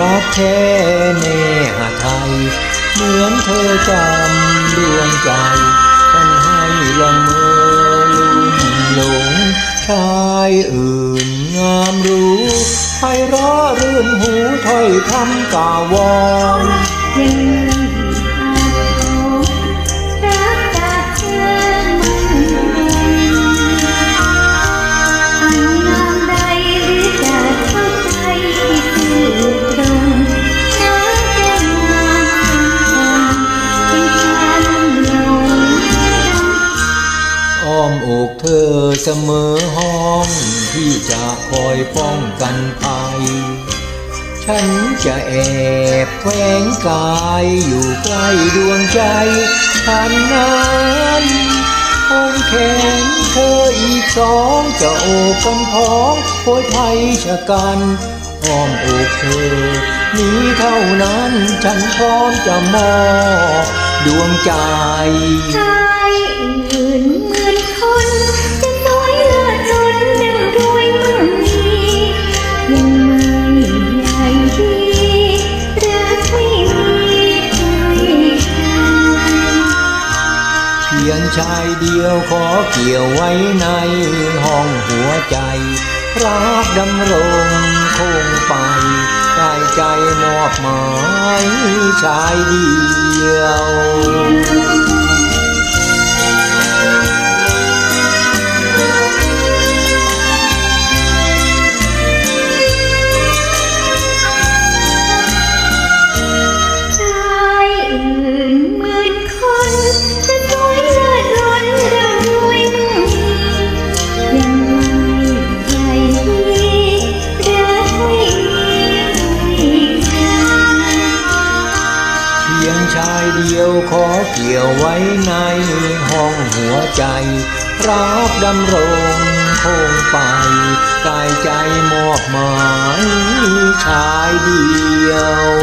รักแท้แน่หาไทย เหมือนเธอจำดวงใจฉันให้ละเมอลุ่มหลงชายอื่นงามรู้ไพเราะรื่นหูถ้อยคำกาววอน เธอเสมอห้องที่จะคอยป้องกันภัย ฉันจะแอบแฝงกายอยู่ใกล้ดวงใจฉันนั้นคงแขนเธออีกสองจะโอบกันพ้องโพยไทยชะกันอ้อมอกเธอ นี้เท่านั้นฉันพร้อมจะมอบดวงใจ ชายอื่น พียงชายเดียวขอเกี่ยวไว้ในห้องหัวใจ รักดำรงคงไปกายใจมอบหมายชายเดียว เดียวขอเกี่ยวไว้ในห้องหัวใจ รักดำรงคงไป กายใจมอบหมายชายเดียว